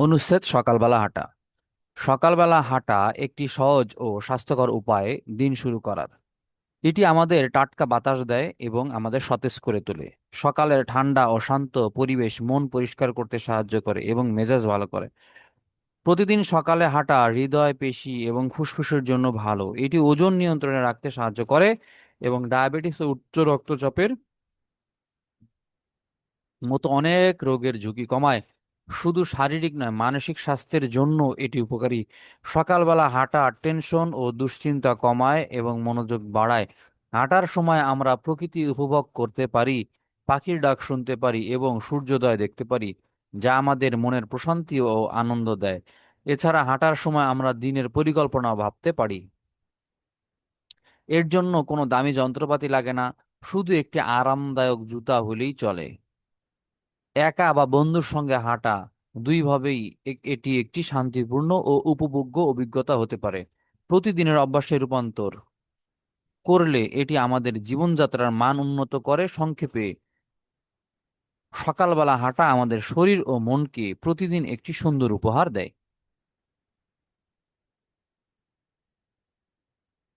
অনুচ্ছেদ সকালবেলা হাঁটা। সকালবেলা হাঁটা একটি সহজ ও স্বাস্থ্যকর উপায় দিন শুরু করার। এটি আমাদের টাটকা বাতাস দেয় এবং আমাদের সতেজ করে তোলে। সকালের ঠান্ডা ও শান্ত পরিবেশ মন পরিষ্কার করতে সাহায্য করে এবং মেজাজ ভালো করে। প্রতিদিন সকালে হাঁটা হৃদয়, পেশি এবং ফুসফুসের জন্য ভালো। এটি ওজন নিয়ন্ত্রণে রাখতে সাহায্য করে এবং ডায়াবেটিস ও উচ্চ রক্তচাপের মতো অনেক রোগের ঝুঁকি কমায়। শুধু শারীরিক নয়, মানসিক স্বাস্থ্যের জন্য এটি উপকারী। সকালবেলা হাঁটা টেনশন ও দুশ্চিন্তা কমায় এবং মনোযোগ বাড়ায়। হাঁটার সময় আমরা প্রকৃতি উপভোগ করতে পারি, পাখির ডাক শুনতে পারি এবং সূর্যোদয় দেখতে পারি, যা আমাদের মনের প্রশান্তি ও আনন্দ দেয়। এছাড়া হাঁটার সময় আমরা দিনের পরিকল্পনা ভাবতে পারি। এর জন্য কোনো দামি যন্ত্রপাতি লাগে না, শুধু একটি আরামদায়ক জুতা হলেই চলে। একা বা বন্ধুর সঙ্গে হাঁটা দুইভাবেই এটি একটি শান্তিপূর্ণ ও উপভোগ্য অভিজ্ঞতা হতে পারে। প্রতিদিনের অভ্যাসে রূপান্তর করলে এটি আমাদের জীবনযাত্রার মান উন্নত করে, সংক্ষেপে সকালবেলা হাঁটা আমাদের শরীর ও মনকে প্রতিদিন একটি সুন্দর উপহার দেয়।